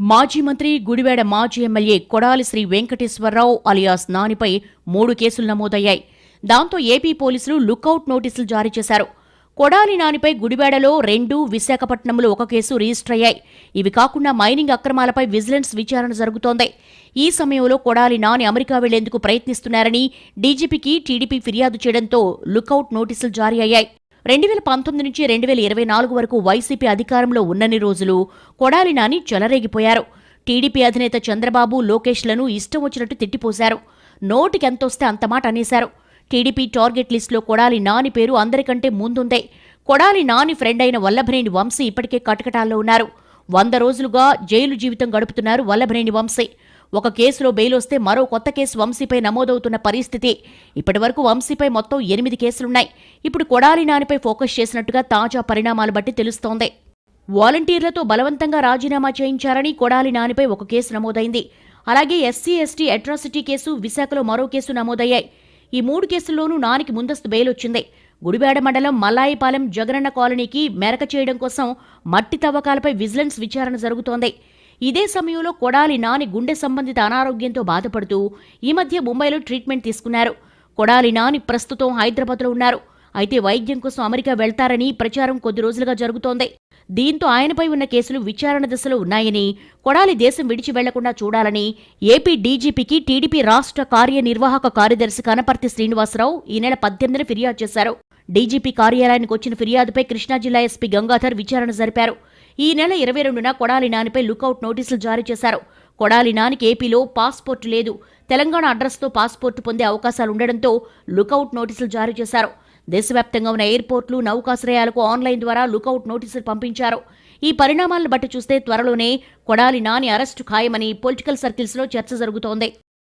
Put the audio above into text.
మాజీ మంత్రి గుడివాడ మాజీ ఎమ్మెల్యే కొడాలి శ్రీ వెంకటేశ్వరరావు అలియాస్ నానిపై మూడు కేసులు నమోదయ్యాయి. దాంతో ఏపీ పోలీసులు లుకౌట్ నోటీసులు జారీ చేశారు. కొడాలి నానిపై గుడివాడలో రెండు విశాఖపట్నంలో ఒక కేసు రిజిస్టర్ అయ్యాయి. ఇవి కాకుండా మైనింగ్ అక్రమాలపై విజిలెన్స్ విచారణ జరుగుతోంది. ఈ సమయంలో కొడాలి నాని అమెరికా వెళ్ళేందుకు ప్రయత్నిస్తున్నారని డీజీపీకి టీడీపీ ఫిర్యాదు చేయడంతో లుకౌట్ నోటీసులు జారీ అయ్యాయి. రెండు వేల పంతొమ్మిది నుంచి రెండు వేల ఇరవై నాలుగు వరకు వైసీపీ అధికారంలో ఉన్నన్ని రోజులు కొడాలి నాని చెలరేగిపోయారు. టీడీపీ అధినేత చంద్రబాబు లోకేష్లను ఇష్టం వచ్చినట్టు తిట్టిపోశారు. నోటికి ఎంతొస్తే అంత మాట అనేశారు. టీడీపీ టార్గెట్ లిస్టులో కొడాలి నాని పేరు అందరికంటే ముందుందే. కొడాలి నాని ఫ్రెండ్ అయిన వల్లభనేని వంశీ ఇప్పటికే కటకటాల్లో ఉన్నారు. వంద రోజులుగా జైలు జీవితం గడుపుతున్నారు వల్లభనేని వంశీ. ఒక కేసులో బెయిల్ వస్తే మరో కొత్త కేసు వంశీపై నమోదవుతున్న పరిస్థితి. ఇప్పటివరకు వంశీపై మొత్తం ఎనిమిది కేసులున్నాయి. ఇప్పుడు కొడాలి నానిపై ఫోకస్ చేసినట్టుగా తాజా పరిణామాలు బట్టి తెలుస్తోంది. వాలంటీర్లతో బలవంతంగా రాజీనామా చేయించారని కొడాలి నానిపై ఒక కేసు నమోదైంది. అలాగే ఎస్సీ ఎస్టీ అట్రాసిటీ కేసు విశాఖలో మరో కేసు నమోదయ్యాయి. ఈ మూడు కేసుల్లోనూ నానికి ముందస్తు బెయిల్ వచ్చింది. గుడివాడ మండలం మల్లాయిపాలెం జగనన్న కాలనీకి మెరక చేయడం కోసం మట్టి తవ్వకాలపై విజిలెన్స్ విచారణ జరుగుతోంది. ఇదే సమయంలో కొడాలి నాని గుండె సంబంధిత అనారోగ్యంతో బాధపడుతూ ఈ మధ్య ముంబైలో ట్రీట్మెంట్ తీసుకున్నారు. కొడాలి నాని ప్రస్తుతం హైదరాబాద్లో ఉన్నారు. అయితే వైద్యం కోసం అమెరికా వెళ్తారని ప్రచారం కొద్ది రోజులుగా జరుగుతోంది. దీంతో ఆయనపై ఉన్న కేసులు విచారణ దశలో ఉన్నాయని కొడాలి దేశం విడిచి వెళ్ళకుండా చూడాలని ఏపీ డీజీపీకి టీడీపీ రాష్ట్ర కార్యనిర్వాహక కార్యదర్శి కనపర్తి శ్రీనివాసరావు ఈ నెల పద్దెనిమిదిన ఫిర్యాదు చేశారు. డీజీపీ కార్యాలయానికి వచ్చిన ఫిర్యాదుపై కృష్ణా జిల్లా ఎస్పీ గంగాధర్ విచారణ జరిపారు. ఈ నెల ఇరవై రెండున కొడాలి నానిపై లుకౌట్ నోటీసులు జారీ చేశారు. కొడాలి నానికి ఏపీలో పాస్పోర్ట్ లేదు. తెలంగాణ అడ్రస్తో పాస్పోర్టు పొందే అవకాశాలు ఉండడంతో లుకౌట్ నోటీసులు జారీ చేశారు. దేశవ్యాప్తంగా ఉన్న ఎయిర్పోర్ట్లు నౌకాశ్రయాలకు ఆన్లైన్ ద్వారా లుకౌట్ నోటీసులు పంపించారు. ఈ పరిణామాలను బట్టి చూస్తే త్వరలోనే కొడాలి నాని అరెస్టు ఖాయమని పొలిటికల్ సర్కిల్స్లో చర్చ జరుగుతోంది.